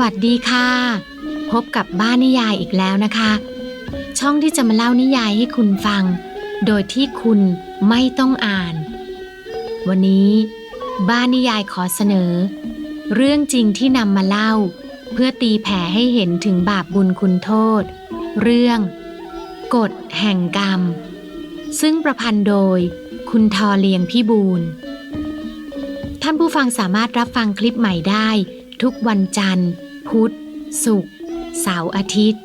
วัสดีค่ะ พบกับบ้านนิยายอีกแล้วนะคะ ช่องที่จะมาเล่านิยายให้คุณฟัง โดยที่คุณไม่ต้องอ่าน วันนี้ บ้านนิยายขอเสนอ เรื่องจริงที่นำมาเล่า เพื่อตีแผ่ให้เห็นถึงบาปบุญคุณโทษ เรื่อง กฎแห่งกรรม ซึ่งประพันธ์โดยคุณทอเลียงพี่บูลท่านผู้ฟังสามารถรับฟังคลิปใหม่ได้ทุกวันจันทร์ พุธศุกร์เสาร์อาทิตย์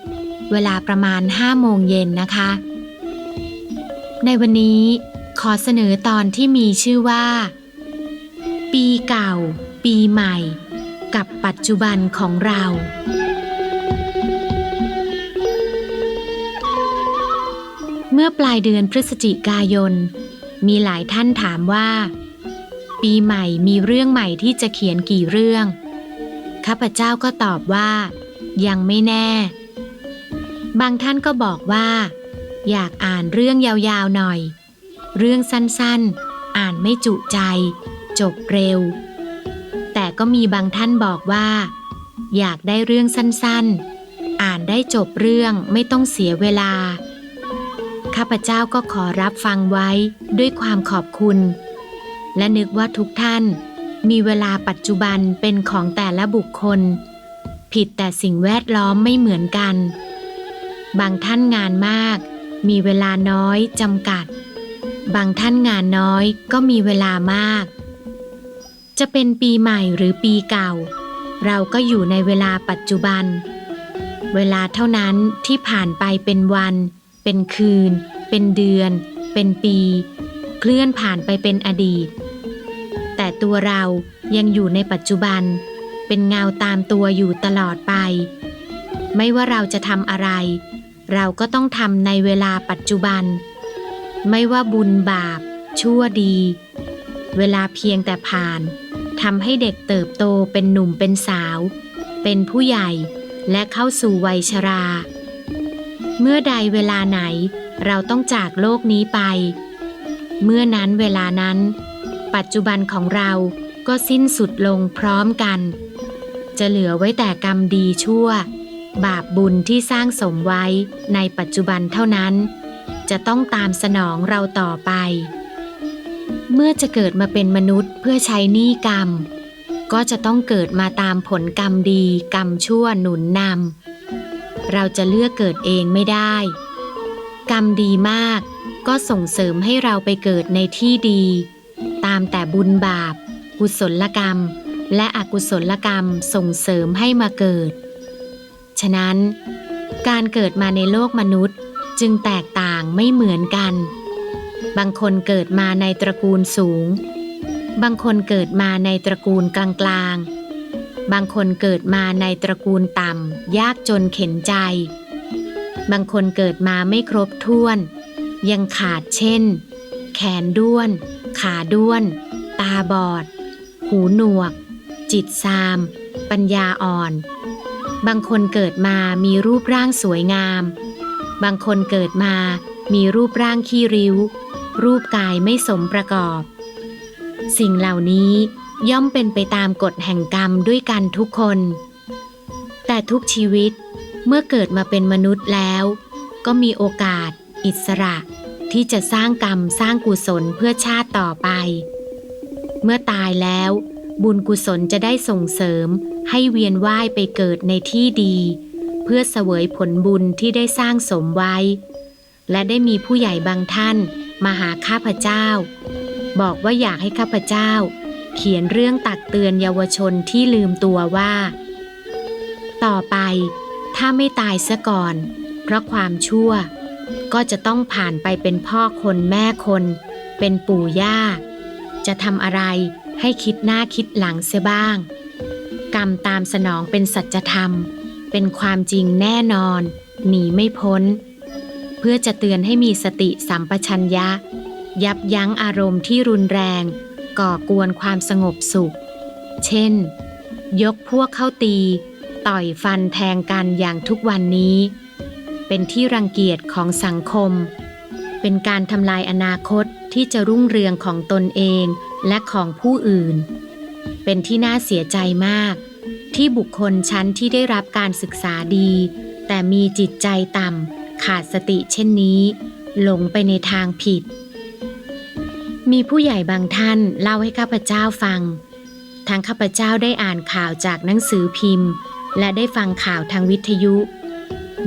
เวลาประมาณ 5 โมงเย็นนะคะ ในวันนี้ขอเสนอตอนที่มีชื่อว่า ปีเก่า ปีใหม่ กับปัจจุบันของเราเมื่อปลายเดือนพฤศจิกายน มีหลายท่านถามว่า ปีใหม่มีเรื่องใหม่ที่จะเขียนกี่เรื่อง ข้าพเจ้าก็ตอบว่า ยังไม่แน่ บางท่านก็บอกว่า อยากอ่านเรื่องยาวๆหน่อย เรื่องสั้นๆ อ่านไม่จุใจ จบเร็ว แต่ก็มีบางท่านบอกว่า อยากได้เรื่องสั้นๆ อ่านได้จบเรื่องไม่ต้องเสียเวลา ข้าพเจ้าก็ขอรับฟังไว้ด้วยความขอบคุณ และนึกว่าทุกท่าน มีเวลาปัจจุบันเป็นของแต่ละบุคคล ผิดแต่สิ่งแวดล้อมไม่เหมือนกัน บางท่านงานมาก มีเวลาน้อยจำกัด บางท่านงานน้อยก็มีเวลามาก จะเป็นปีใหม่หรือปีเก่า เราก็อยู่ในเวลาปัจจุบัน เวลาเท่านั้นที่ผ่านไปเป็นวัน เป็นคืน เป็นเดือน เป็นปี เคลื่อนผ่านไปเป็นอดีต แต่ตัวเรายังอยู่ในปัจจุบัน เป็นเงาตามตัวอยู่ตลอดไป ไม่ว่าเราจะทำอะไร เราก็ต้องทำในเวลาปัจจุบัน ไม่ว่าบุญบาป ชั่วดี เวลาเพียงแต่ผ่านทำให้เด็กเติบโตเป็นหนุ่มเป็นสาว เป็นผู้ใหญ่และเข้าสู่วัยชรา เมื่อใดเวลาไหนเราต้องจากโลกนี้ไป เมื่อนั้นเวลานั้น ปัจจุบันของเราก็สิ้นสุดลงพร้อมกัน จะเหลือไว้แต่กรรมดีชั่ว บาปบุญที่สร้างสมไว้ในปัจจุบันเท่านั้น จะต้องตามสนองเราต่อไป เมื่อจะเกิดมาเป็นมนุษย์เพื่อใช้หนี้กรรม ก็จะต้องเกิดมาตามผลกรรมดี กรรมชั่วหนุนนำเราจะเลือกเกิดเองไม่ได้ กรรมดีมากก็ส่งเสริมให้เราไปเกิดในที่ดี ตามแต่บุญบาป กุศลกรรม และอกุศลกรรมส่งเสริมให้มาเกิด ฉะนั้น การเกิดมาในโลกมนุษย์จึงแตกต่างไม่เหมือนกัน บางคนเกิดมาในตระกูลสูง บางคนเกิดมาในตระกูลกลางๆ บางคนเกิดมาในตระกูลต่ำยากจนเข็นใจ บางคนเกิดมาไม่ครบถ้วน ยังขาดเช่น แขนด้วน ขาด้วน ตาบอด หูหนวก จิตซาม ปัญญาอ่อน บางคนเกิดมามีรูปร่างสวยงาม บางคนเกิดมามีรูปร่างขี้ริ้ว รูปกายไม่สมประกอบ สิ่งเหล่านี้ย่อมเป็นไปตามกฎแห่งกรรมด้วยกันทุกคน แต่ทุกชีวิตเมื่อเกิดมาเป็นมนุษย์แล้ว ก็มีโอกาส อิสระ ที่จะสร้างกรรมสร้างกุศลเพื่อชาติต่อไป เมื่อตายแล้ว บุญกุศลจะได้ส่งเสริมให้เวียนว่ายไปเกิดในที่ดี เพื่อเสวยผลบุญที่ได้สร้างสมไว้ และได้มีผู้ใหญ่บางท่านมาหาข้าพเจ้า บอกว่าอยากให้ข้าพเจ้า เขียนเรื่องตักเตือนเยาวชนที่ลืมตัวว่า ต่อไปถ้าไม่ตายซะก่อน เพราะความชั่ว ก็จะต้องผ่านไปเป็นพ่อคนแม่คน เป็นปู่ย่า จะทำอะไรให้คิดหน้าคิดหลังเสียบ้าง กรรมตามสนองเป็นสัจธรรม เป็นความจริงแน่นอน หนีไม่พ้น เพื่อจะเตือนให้มีสติสัมปชัญญะ ยับยั้งอารมณ์ที่รุนแรง ก่อกวนความสงบสุข เช่น ยกพวกเข้าตี ต่อยฟันแทงกันอย่างทุกวันนี้ เป็นที่รังเกียจของสังคม เป็นการทำลายอนาคตที่จะรุ่งเรืองของตนเองและของผู้อื่น เป็นที่น่าเสียใจมาก ที่บุคคลชั้นที่ได้รับการศึกษาดี แต่มีจิตใจต่ำขาดสติเช่นนี้ หลงไปในทางผิด มีผู้ใหญ่บางท่านเล่าให้ข้าพเจ้าฟังทางข้าพเจ้าได้อ่านข่าวจากหนังสือพิมพ์ และได้ฟังข่าวทางวิทยุ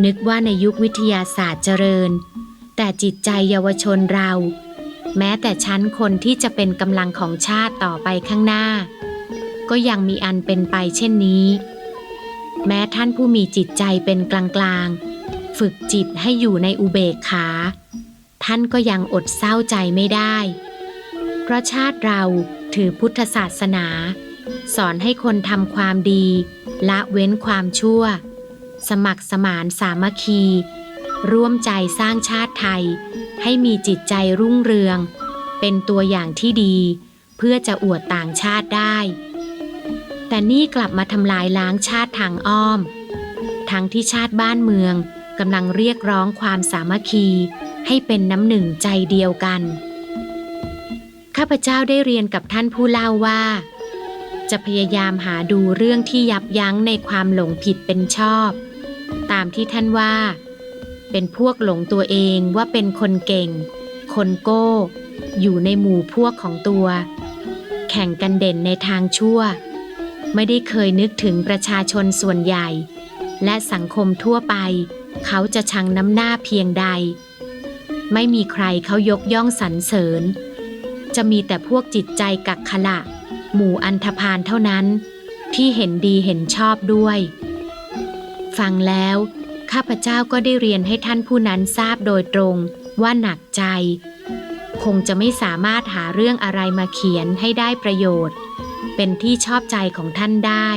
นึกว่าในยุควิทยาศาสตร์เจริญ แต่จิตใจเยาวชนเรา แม้แต่ชั้นคนที่จะเป็นกำลังของชาติต่อไปข้างหน้า ก็ยังมีอันเป็นไปเช่นนี้ แม้ท่านผู้มีจิตใจเป็นกลางๆ ฝึกจิตให้อยู่ในอุเบกขา ท่านก็ยังอดเศร้าใจไม่ได้ เพราะชาติเราถือพุทธศาสนา สอนให้คนทำความดี ละเว้นความชั่ว สมัครสมานสามัคคี ร่วมใจสร้างชาติไทย ให้มีจิตใจรุ่งเรือง เป็นตัวอย่างที่ดี เพื่อจะอวดต่างชาติได้ แต่นี่กลับมาทำลายล้างชาติทางอ้อม ทั้งที่ชาติบ้านเมืองกำลังเรียกร้องความสามัคคี ให้เป็นน้ำหนึ่งใจเดียวกัน ข้าพเจ้าได้เรียนกับท่านผู้เล่าว่า จะพยายามหาดูเรื่องที่ยับยั้งในความหลงผิดเป็นชอบ ตามที่ท่านว่า เป็นพวกหลงตัวเองว่าเป็นคนเก่ง คนโก้ อยู่ในหมู่พวกของตัว แข่งกันเด่นในทางชั่ว ไม่ได้เคยนึกถึงประชาชนส่วนใหญ่ และสังคมทั่วไป เขาจะชังน้ำหน้าเพียงใด ไม่มีใครเขายกย่องสรรเสริญ จะมีแต่พวกจิตใจกักขละ หมู่อันธพาลเท่านั้น ที่เห็นดีเห็นชอบด้วย ฟังแล้ว ข้าพเจ้าก็ได้เรียนให้ท่านผู้นั้นทราบโดยตรงว่าหนักใจ คงจะไม่สามารถหาเรื่องอะไรมาเขียนให้ได้ประโยชน์ เป็นที่ชอบใจของท่านได้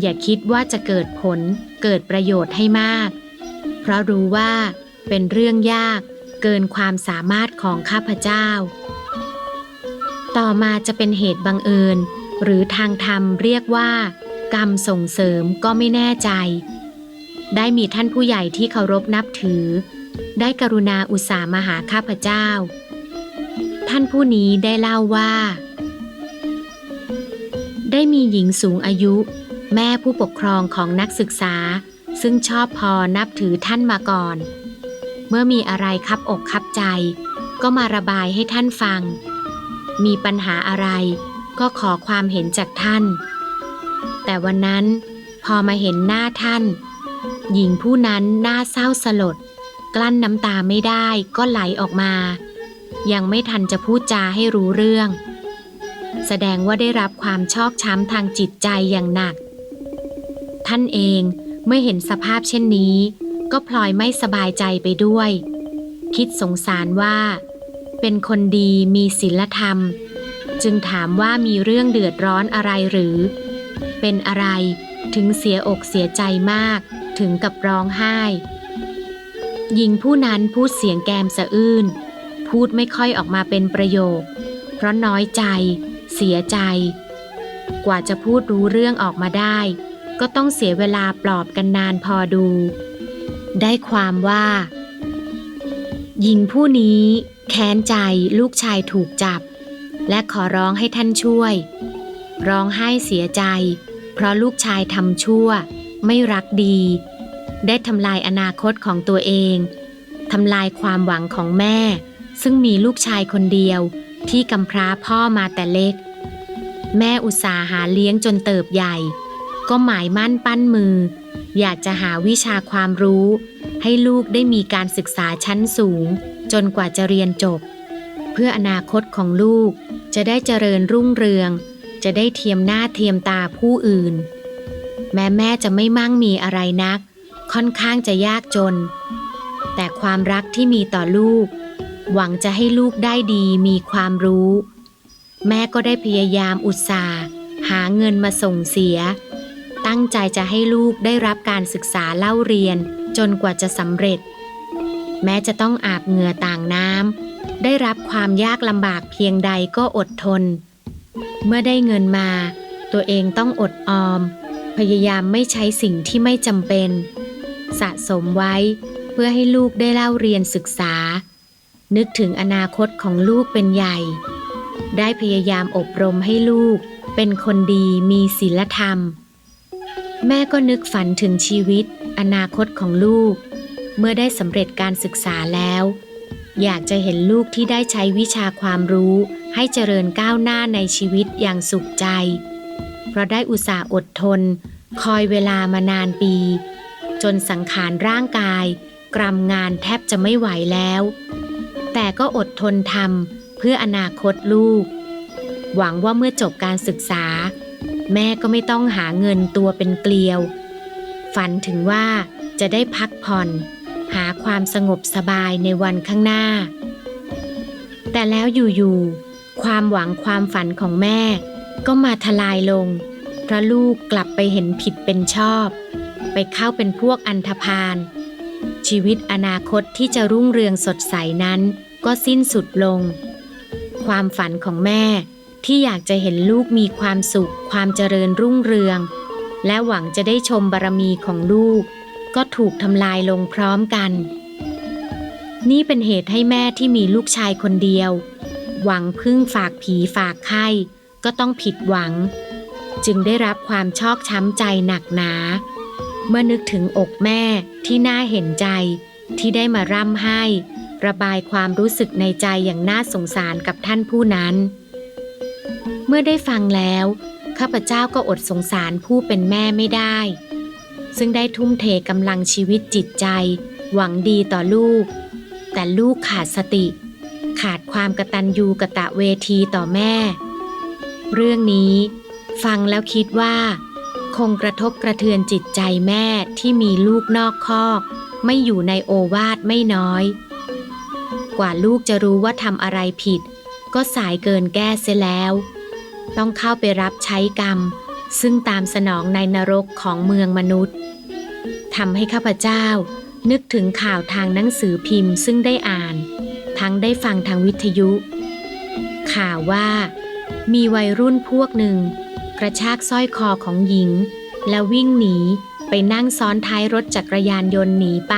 อย่าคิดว่าจะเกิดผลเกิดประโยชน์ให้มาก เพราะรู้ว่าเป็นเรื่องยากเกินความสามารถของข้าพเจ้า ต่อมาจะเป็นเหตุบังเอิญ หรือทางธรรมเรียกว่า กรรมส่งเสริมก็ไม่แน่ใจ ได้มีท่านผู้ใหญ่ที่เคารพนับถือ ได้กรุณาอุตส่าห์มาหาข้าพเจ้า ท่านผู้นี้ได้เล่าว่า ได้มีหญิงสูงอายุ แม่ผู้ปกครองของนักศึกษา ซึ่งชอบพอนับถือท่านมาก่อน เมื่อมีอะไรคับอกคับใจ ก็มาระบายให้ท่านฟัง มีปัญหาอะไรก็ขอความเห็นจากท่าน แต่วันนั้นพอมาเห็นหน้าท่าน หญิงผู้นั้นหน้าเศร้าสลด กลั้นน้ำตาไม่ได้ก็ไหลออกมา ยังไม่ทันจะพูดจาให้รู้เรื่อง แสดงว่าได้รับความชอกช้ำทางจิตใจอย่างหนัก ท่านเองเมื่อเห็นสภาพเช่นนี้ ก็พลอยไม่สบายใจไปด้วย คิดสงสารว่า เป็นคนดีมีศีลธรรม จึงถามว่ามีเรื่องเดือดร้อนอะไรหรือ เป็นอะไรถึงเสียอกเสียใจมากถึงกับร้องไห้ หญิงผู้นั้นพูดเสียงแกมสะอื้น พูดไม่ค่อยออกมาเป็นประโยค เพราะน้อยใจ เสียใจ กว่าจะพูดรู้เรื่องออกมาได้ ก็ต้องเสียเวลาปลอบกันนานพอดู ได้ความว่า หญิงผู้นี้แค้นใจลูกชายถูกจับ และขอร้องให้ท่านช่วย ร้องไห้เสียใจ เพราะลูกชายทำชั่ว ไม่รักดี ได้ทำลายอนาคตของตัวเองทำลายความหวังของแม่ ซึ่งมีลูกชายคนเดียวที่กำพร้าพ่อมาแต่เล็ก แม่อุตสาห์หาเลี้ยงจนเติบใหญ่ ก็หมายมั่นปั้นมือ อยากจะหาวิชาความรู้ ให้ลูกได้มีการศึกษาชั้นสูง จนกว่าจะเรียนจบ เพื่ออนาคตของลูกจะได้เจริญรุ่งเรือง จะได้เทียมหน้าเทียมตาผู้อื่น แม้แม่จะไม่มั่งมีอะไรนัก ค่อนข้างจะยากจน แต่ความรักที่มีต่อลูก หวังจะให้ลูกได้ดีมีความรู้ แม่ก็ได้พยายามอุตส่าห์หาเงินมาส่งเสีย ตั้งใจจะให้ลูกได้รับการศึกษาเล่าเรียนจนกว่าจะสำเร็จ แม้จะต้องอาบเหงื่อต่างน้ำได้รับความยากลำบากเพียงใดก็อดทน เมื่อได้เงินมา ตัวเองต้องอดออม พยายามไม่ใช้สิ่งที่ไม่จำเป็น สะสมไว้เพื่อให้ลูกได้เล่าเรียนศึกษา นึกถึงอนาคตของลูกเป็นใหญ่ ได้พยายามอบรมให้ลูก เป็นคนดีมีศีลธรรม แม่ก็นึกฝันถึงชีวิต อนาคตของลูก เมื่อได้สำเร็จการศึกษาแล้ว อยากจะเห็นลูกที่ได้ใช้วิชาความรู้ ให้เจริญก้าวหน้าในชีวิตอย่างสุขใจ เพราะได้อุตส่าห์อดทน คอยเวลามานานปี จนสังขารร่างกายกรำงานแทบจะไม่ไหวแล้ว แต่ก็อดทนทำเพื่ออนาคตลูก หวังว่าเมื่อจบการศึกษา แม่ก็ไม่ต้องหาเงินตัวเป็นเกลียว ฝันถึงว่าจะได้พักผ่อน หาความสงบสบายในวันข้างหน้า แต่แล้วอยู่ๆ ความหวังความฝันของแม่ ก็มาทลายลง เพราะลูกกลับไปเห็นผิดเป็นชอบ ไปเข้าเป็นพวกอันธพาลชีวิตอนาคตที่จะรุ่งเรืองสดใสนั้นก็สิ้นสุดลง ความฝันของแม่ที่อยากจะเห็นลูกมีความสุข ความเจริญรุ่งเรือง และหวังจะได้ชมบารมีของลูก ก็ถูกทำลายลงพร้อมกัน นี่เป็นเหตุให้แม่ที่มีลูกชายคนเดียว หวังพึ่งฝากผีฝากไข้ก็ต้องผิดหวัง จึงได้รับความชอกช้ำใจหนักหนา เมื่อนึกถึงอกแม่ที่น่าเห็นใจที่ได้มาร่ำให้ ระบายความรู้สึกในใจอย่างน่าสงสารกับท่านผู้นั้น เมื่อได้ฟังแล้ว ข้าพเจ้าก็อดสงสารผู้เป็นแม่ไม่ได้ ซึ่งได้ทุ่มเทกำลังชีวิตจิตใจ หวังดีต่อลูก แต่ลูกขาดสติ ขาดความกระตัญญูกระตะเวทีต่อแม่ เรื่องนี้ ฟังแล้วคิดว่า คงกระทบกระเทือนจิตใจแม่ที่มีลูกนอกคอก ไม่อยู่ในโอวาทไม่น้อย กว่าลูกจะรู้ว่าทำอะไรผิด ก็สายเกินแก้เสียแล้ว ต้องเข้าไปรับใช้กรรม ซึ่งตามสนองในนรกของเมืองมนุษย์ทำให้ข้าพเจ้านึกถึงข่าวทางหนังสือพิมพ์ซึ่งได้อ่าน ทั้งได้ฟังทางวิทยุ ข่าวว่า มีวัยรุ่นพวกหนึ่ง กระชากสร้อยคอของหญิง แล้ววิ่งหนีไปนั่งซ้อนท้ายรถจักรยานยนต์หนีไป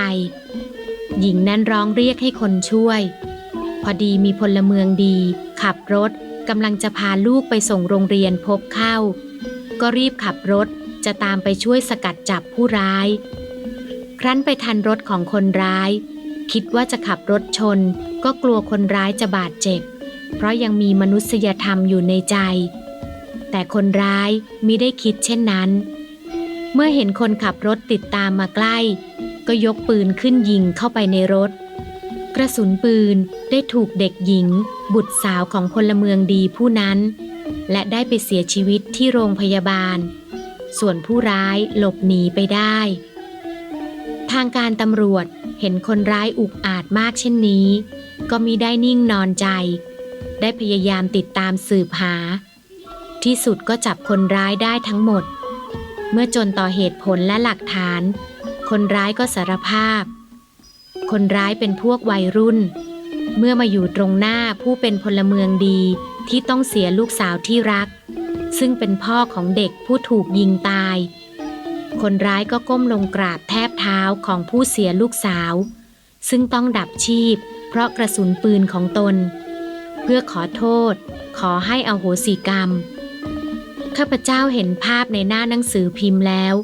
หญิงนั้นร้องเรียกให้คนช่วย พอดีมีพลเมืองดี ขับรถกำลังจะพาลูกไปส่งโรงเรียนพบเข้า ก็รีบขับรถจะตามไปช่วยสกัดจับผู้ร้าย ครั้นไปทันรถของคนร้าย คิดว่าจะขับรถชน ก็กลัวคนร้ายจะบาดเจ็บ เพราะยังมีมนุษยธรรมอยู่ในใจ แต่คนร้ายมิได้คิดเช่นนั้น เมื่อเห็นคนขับรถติดตามมาใกล้ ก็ยกปืนขึ้นยิงเข้าไปในรถ กระสุนปืนได้ถูกเด็กหญิง บุตรสาวของพลเมืองดีผู้นั้น และได้ไปเสียชีวิตที่โรงพยาบาล ส่วนผู้ร้ายหลบหนีไปได้ ทางการตำรวจ เห็นคนร้ายอุกอาจมากเช่นนี้ ก็มิได้นิ่งนอนใจ ได้พยายามติดตามสืบหา ที่สุดก็จับคนร้ายได้ทั้งหมด เมื่อจนต่อเหตุผลและหลักฐาน คนร้ายก็สารภาพ คนร้ายเป็นพวกวัยรุ่น เมื่อมาอยู่ตรงหน้าผู้เป็นพลเมืองดีที่ต้องเสียลูกสาวที่รัก ซึ่งเป็นพ่อของเด็กผู้ถูกยิงตาย คนร้ายก็ก้มลงกราบแทบเท้าของผู้เสียลูกสาว ซึ่งต้องดับชีพ เพราะกระสุนปืนของตน เพื่อขอโทษ ขอให้อโหสิกรรม ข้าพเจ้าเห็นภาพในหน้าหนังสือพิมพ์แล้ว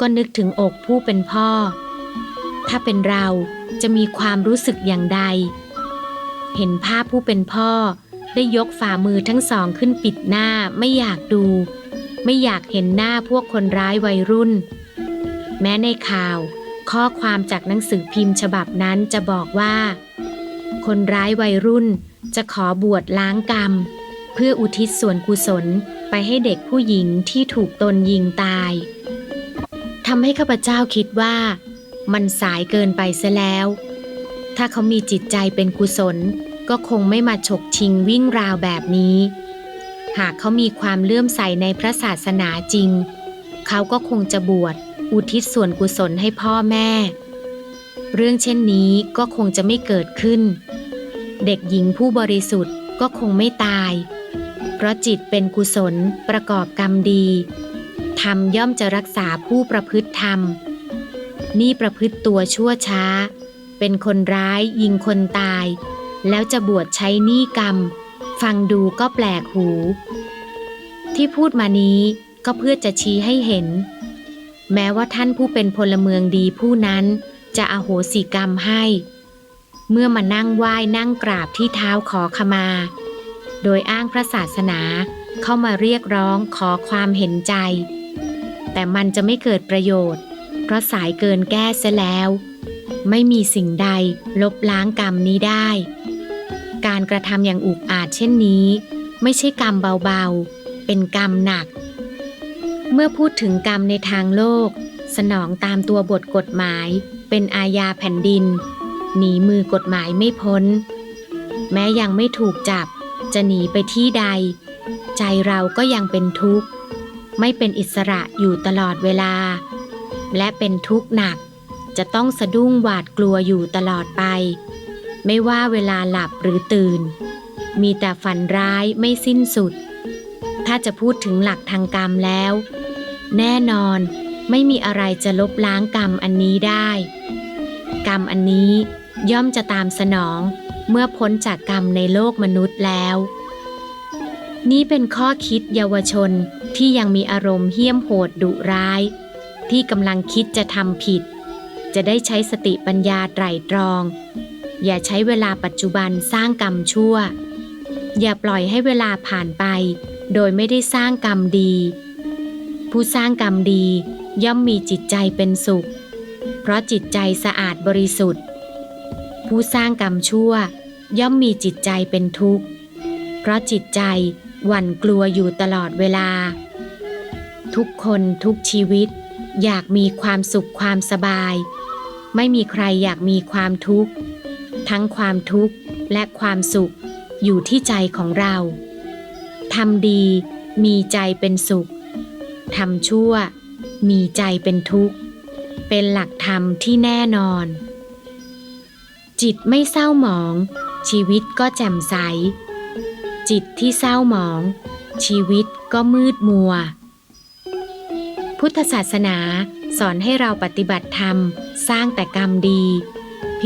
ก็นึกถึงอกผู้เป็นพ่อ ถ้าเป็นเราจะมีความรู้สึกอย่างใด เห็นภาพผู้เป็นพ่อได้ยกฝ่ามือทั้งสองขึ้นปิดหน้าไม่อยากดู ไม่อยากเห็นหน้าพวกคนร้ายวัยรุ่น แม้ในข่าว ข้อความจากหนังสือพิมพ์ฉบับนั้นจะบอกว่า คนร้ายวัยรุ่นจะขอบวชล้างกรรม เพื่ออุทิศส่วนกุศลไปให้เด็กผู้หญิงที่ถูกตนยิงตายทำให้ข้าพเจ้าคิดว่า มันสายเกินไปเสียแล้ว ถ้าเขามีจิตใจเป็นกุศล ก็คงไม่มาฉกชิงวิ่งราวแบบนี้ หากเขามีความเลื่อมใสในพระศาสนาจริง เขาก็คงจะบวชอุทิศส่วนกุศลให้พ่อแม่ เรื่องเช่นนี้ก็คงจะไม่เกิดขึ้น เด็กหญิงผู้บริสุทธิ์ก็คงไม่ตาย เพราะจิตเป็นกุศลประกอบกรรมดีธรรมย่อมจะรักษาผู้ประพฤติธรรม นี่ประพฤติตัวชั่วช้า เป็นคนร้ายยิงคนตาย แล้วจะบวชใช้หนี้กรรม ฟังดูก็แปลกหู ที่พูดมานี้ก็เพื่อจะชี้ให้เห็น แม้ว่าท่านผู้เป็นพลเมืองดีผู้นั้นจะอโหสิกรรมให้ เมื่อมานั่งไหว้นั่งกราบที่เท้าขอขมา โดยอ้างพระศาสนาเข้ามาเรียกร้องขอความเห็นใจ แต่มันจะไม่เกิดประโยชน์ เพราะสายเกินแก้เสียแล้ว ไม่มีสิ่งใดลบล้างกรรมนี้ได้ การกระทำอย่างอุกอาจเช่นนี้ ไม่ใช่กรรมเบาๆ เป็นกรรมหนัก เมื่อพูดถึงกรรมในทางโลก สนองตามตัวบทกฎหมาย เป็นอาญาแผ่นดิน หนีมือกฎหมายไม่พ้น แม้ยังไม่ถูกจับ จะหนีไปที่ใด ใจเราก็ยังเป็นทุกข์ ไม่เป็นอิสระอยู่ตลอดเวลา และเป็นทุกข์หนัก จะต้องสะดุ้งหวาดกลัวอยู่ตลอดไป ไม่ว่าเวลาหลับหรือตื่น มีแต่ฝันร้ายไม่สิ้นสุด ถ้าจะพูดถึงหลักทางกรรมแล้ว แน่นอนไม่มีอะไรจะลบล้างกรรมอันนี้ได้ กรรมอันนี้ย่อมจะตามสนองเมื่อพ้นจากกรรมในโลกมนุษย์แล้ว นี่เป็นข้อคิดเยาวชนที่ยังมีอารมณ์เหี้ยมโหดดุร้าย ที่กำลังคิดจะทำผิด จะได้ใช้สติปัญญาไตร่ตรอง อย่าใช้เวลาปัจจุบันสร้างกรรมชั่ว อย่าปล่อยให้เวลาผ่านไป โดยไม่ได้สร้างกรรมดี ผู้สร้างกรรมดีย่อมมีจิตใจเป็นสุข เพราะจิตใจสะอาดบริสุทธิ์ ผู้สร้างกรรมชั่ว ย่อมมีจิตใจเป็นทุกข์ เพราะจิตใจหวั่นกลัวอยู่ตลอดเวลา ทุกคนทุกชีวิต อยากมีความสุขความสบาย ไม่มีใครอยากมีความทุกข์ ทั้งความทุกข์และความสุขอยู่ที่ใจของเราทำดีมีใจเป็นสุขทำชั่วมีใจเป็นทุกข์ เป็นหลักธรรมที่แน่นอน จิตไม่เศร้าหมอง ชีวิตก็แจ่มใส จิตที่เศร้าหมอง ชีวิตก็มืดมัว พุทธศาสนาสอนให้เราปฏิบัติธรรม สร้างแต่กรรมดี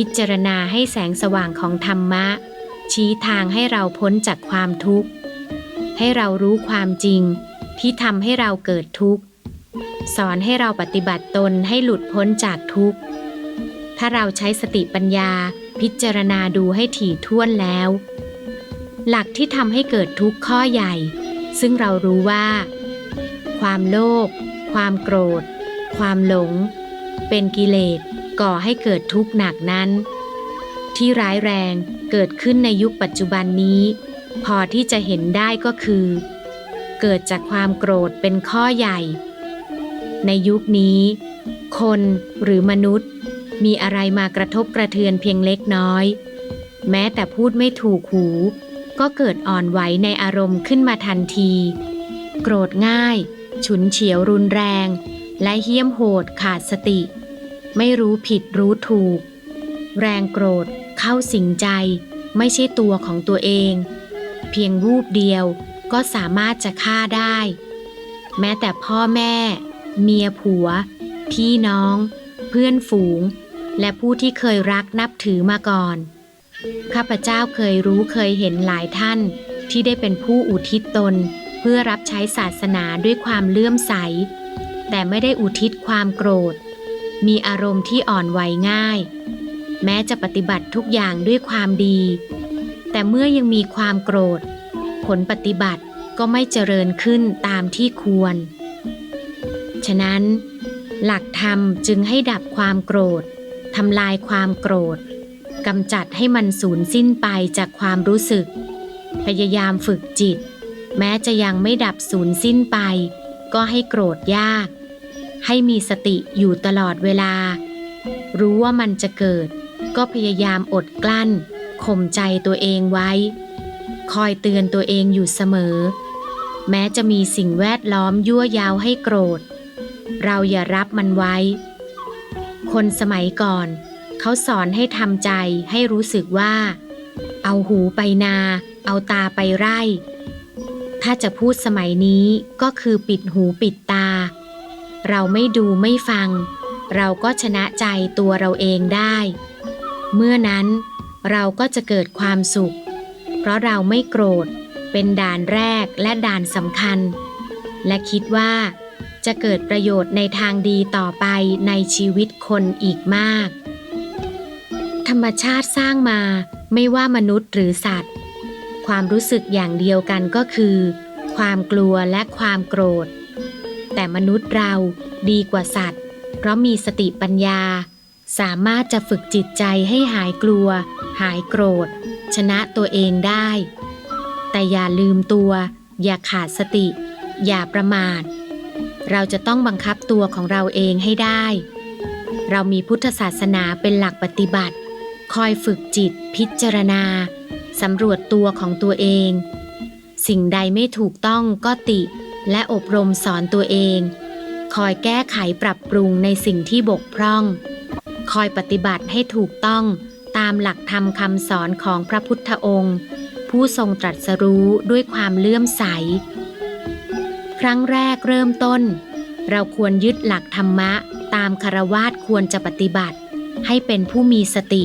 พิจารณาให้แสงสว่างของธรรมะ ชี้ทางให้เราพ้นจากความทุกข์ ให้เรารู้ความจริงที่ทำให้เราเกิดทุกข์ สอนให้เราปฏิบัติตนให้หลุดพ้นจากทุกข์ ถ้าเราใช้สติปัญญาพิจารณาดูให้ถี่ถ้วนแล้ว หลักที่ทำให้เกิดทุกข์ข้อใหญ่ ซึ่งเรารู้ว่า ความโลภความโกรธ ความหลง เป็นกิเลส ก่อให้เกิดทุกข์หนักนั้น ที่ร้ายแรงเกิดขึ้นในยุคปัจจุบันนี้ พอที่จะเห็นได้ก็คือ เกิดจากความโกรธเป็นข้อใหญ่ ในยุคนี้ คนหรือมนุษย์ มีอะไรมากระทบกระเทือนเพียงเล็กน้อย แม้แต่พูดไม่ถูกหู ก็เกิดอ่อนไหวในอารมณ์ขึ้นมาทันที โกรธง่าย ฉุนเฉียวรุนแรง และเหี้ยมโหดขาดสติ ไม่รู้ผิดรู้ถูก แรงโกรธเข้าสิงใจ ไม่ใช่ตัวของตัวเอง เพียงวูบเดียวก็สามารถจะฆ่าได้ แม้แต่พ่อแม่ เมียผัว พี่น้อง เพื่อนฝูง และผู้ที่เคยรักนับถือมาก่อน ข้าพเจ้าเคยรู้เคยเห็นหลายท่านที่ได้เป็นผู้อุทิศตนเพื่อรับใช้ศาสนาด้วยความเลื่อมใส แต่ไม่ได้อุทิศความโกรธ มีอารมณ์ที่อ่อนไหวง่าย แม้จะปฏิบัติทุกอย่างด้วยความดี แต่เมื่อยังมีความโกรธ ผลปฏิบัติก็ไม่เจริญขึ้นตามที่ควร ฉะนั้น หลักธรรมจึงให้ดับความโกรธทำลายความโกรธกำจัดให้มันสูญสิ้นไปจากความรู้สึก พยายามฝึกจิต แม้จะยังไม่ดับสูญสิ้นไป ก็ให้โกรธยาก ให้มีสติอยู่ตลอดเวลา รู้ว่ามันจะเกิด ก็พยายามอดกลั้นข่มใจตัวเองไว้ คอยเตือนตัวเองอยู่เสมอ แม้จะมีสิ่งแวดล้อมยั่วยาวให้โกรธ เราอย่ารับมันไว้ คนสมัยก่อน เขาสอนให้ทำใจให้รู้สึกว่า เอาหูไปนา เอาตาไปไร่ ถ้าจะพูดสมัยนี้ก็คือปิดหูปิดตา เราไม่ดูไม่ฟัง เราก็ชนะใจตัวเราเองได้ เมื่อนั้นเราก็จะเกิดความสุข เพราะเราไม่โกรธเป็นด่านแรกและด่านสำคัญ และคิดว่าจะเกิดประโยชน์ในทางดีต่อไปในชีวิตคนอีกมาก ธรรมชาติสร้างมาไม่ว่ามนุษย์หรือสัตว์ ความรู้สึกอย่างเดียวกันก็คือ ความกลัวและความโกรธ แต่มนุษย์เราดีกว่าสัตว์ เพราะมีสติปัญญา สามารถจะฝึกจิตใจให้หายกลัว หายโกรธ ชนะตัวเองได้ แต่อย่าลืมตัว อย่าขาดสติ อย่าประมาท เราจะต้องบังคับตัวของเราเองให้ได้ เรามีพุทธศาสนาเป็นหลักปฏิบัติ คอยฝึกจิตพิจารณาสำรวจตัวของตัวเอง สิ่งใดไม่ถูกต้องก็ติ และอบรมสอนตัวเอง คอยแก้ไขปรับปรุงในสิ่งที่บกพร่อง คอยปฏิบัติให้ถูกต้องตามหลักธรรมคำสอนของพระพุทธองค์ ผู้ทรงตรัสรู้ด้วยความเลื่อมใส ครั้งแรกเริ่มต้น เราควรยึดหลักธรรมะตามคารวาสควรจะปฏิบัติ ให้เป็นผู้มีสติ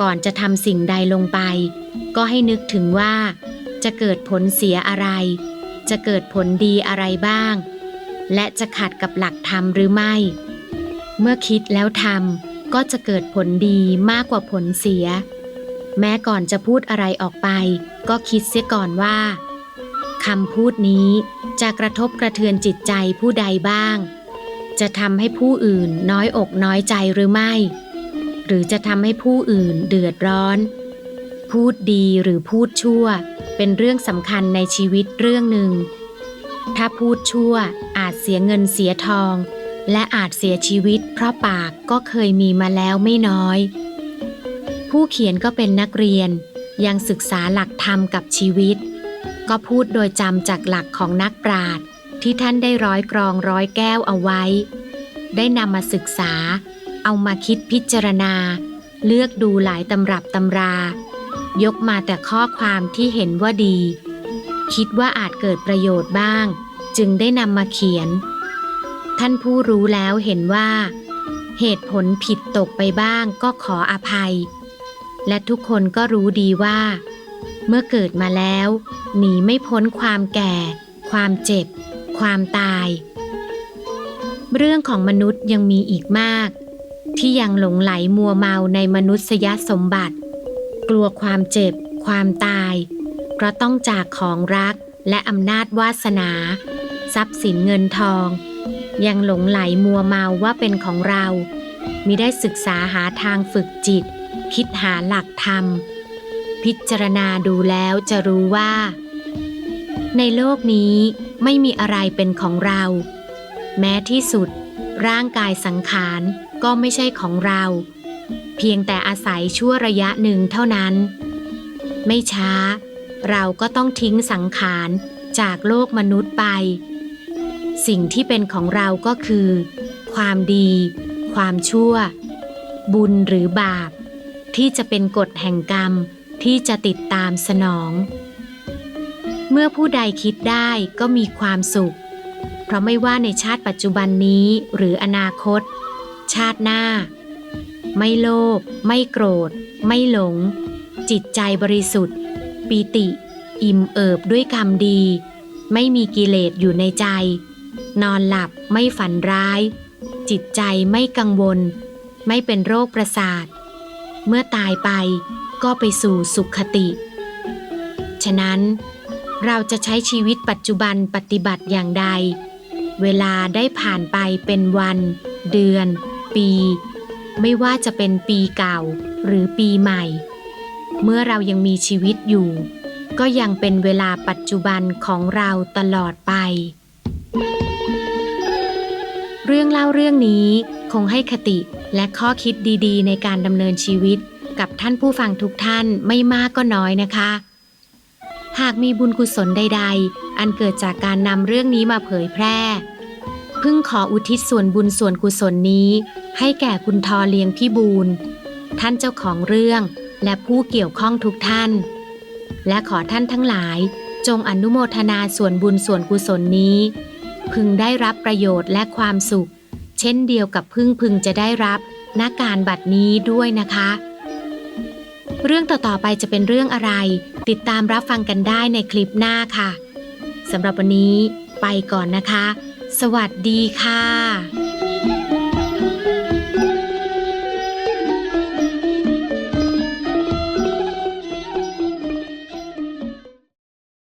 ก่อนจะทำสิ่งใดลงไป ก็ให้นึกถึงว่า จะเกิดผลเสียอะไร จะเกิดผลดีอะไรบ้าง และจะขัดกับหลักธรรมหรือไม่ เมื่อคิดแล้วทำก็จะเกิดผลดีมากกว่าผลเสีย แม้ก่อนจะพูดอะไรออกไป ก็คิดเสียก่อนว่าคำพูดนี้จะกระทบกระเทือนจิตใจผู้ใดบ้าง จะทำให้ผู้อื่นน้อยอกน้อยใจหรือไม่ หรือจะทำให้ผู้อื่นเดือดร้อน พูดดีหรือพูดชั่ว เป็นเรื่องสำคัญในชีวิตเรื่องหนึ่ง ถ้าพูดชั่วอาจเสียเงินเสียทอง และอาจเสียชีวิต เพราะปากก็เคยมีมาแล้วไม่น้อย ผู้เขียนก็เป็นนักเรียนยังศึกษาหลักธรรมกับชีวิต ก็พูดโดยจำจากหลักของนักปราชญ์ที่ท่านได้ร้อยกรองร้อยแก้วเอาไว้ ได้นำมาศึกษา เอามาคิดพิจารณา เลือกดูหลายตำรับตำรา ยกมาแต่ข้อความที่เห็นว่าดี คิดว่าอาจเกิดประโยชน์บ้าง จึงได้นำมาเขียน ท่านผู้รู้แล้วเห็นว่า เหตุผลผิดตกไปบ้างก็ขออภัย และทุกคนก็รู้ดีว่า เมื่อเกิดมาแล้ว หนีไม่พ้นความแก่ ความเจ็บ ความตาย เรื่องของมนุษย์ยังมีอีกมาก ที่ยังหลงไหลมัวเมาในมนุษยสมบัติ กลัวความเจ็บ ความตาย เพราะต้องจากของรักและอำนาจวาสนา ทรัพย์สินเงินทอง ยังหลงไหลมัวเมาว่าเป็นของเรามิได้ศึกษาหาทางฝึกจิต คิดหาหลักธรรม พิจารณาดูแล้วจะรู้ว่า ในโลกนี้ไม่มีอะไรเป็นของเรา แม้ที่สุด ร่างกายสังขารก็ไม่ใช่ของเรา เพียงแต่อาศัยชั่วระยะหนึ่งเท่านั้น ไม่ช้า เราก็ต้องทิ้งสังขารจากโลกมนุษย์ไป สิ่งที่เป็นของเราก็คือ ความดี ความชั่ว บุญหรือบาป ที่จะเป็นกฎแห่งกรรมที่จะติดตามสนอง เมื่อผู้ใดคิดได้ก็มีความสุข เพราะไม่ว่าในชาติปัจจุบันนี้หรืออนาคต ชาติหน้า ไม่โลภไม่โกรธ ไม่หลง จิตใจบริสุทธิ์ ปีติ อิ่มเอิบด้วยกรรมดี ไม่มีกิเลสอยู่ในใจ นอนหลับไม่ฝันร้าย จิตใจไม่กังวล ไม่เป็นโรคประสาท เมื่อตายไปก็ไปสู่สุขติ ฉะนั้น เราจะใช้ชีวิตปัจจุบันปฏิบัติอย่างใด เวลาได้ผ่านไปเป็นวัน เดือน ปี ไม่ว่าจะเป็นปีเก่าหรือปีใหม่ เมื่อเรายังมีชีวิตอยู่ ก็ยังเป็นเวลาปัจจุบันของเราตลอดไป เรื่องเล่าเรื่องนี้คงให้คติและข้อคิดดีๆ ในการดำเนินชีวิตกับท่านผู้ฟังทุกท่านไม่มากก็น้อยนะคะ หากมีบุญกุศลใด ๆ อันเกิดจากการนำเรื่องนี้มาเผยแพร่ พึ่งขออุทิศส่วนบุญส่วนกุศลนี้ ให้แก่คุณทอเลียงพี่บูลท่านเจ้าของเรื่องและผู้เกี่ยวข้องทุกท่าน และขอท่านทั้งหลายจงอนุโมทนาส่วนบุญส่วนกุศลนี้ พึงได้รับประโยชน์และความสุข เช่นเดียวกับพึ่งพึงจะได้รับณการบัดนี้ด้วยนะคะ เรื่องต่อๆไปจะเป็นเรื่องอะไร ติดตามรับฟังกันได้ในคลิปหน้าค่ะสำหรับวันนี้ไปก่อนนะคะสสวัสดีค่ะ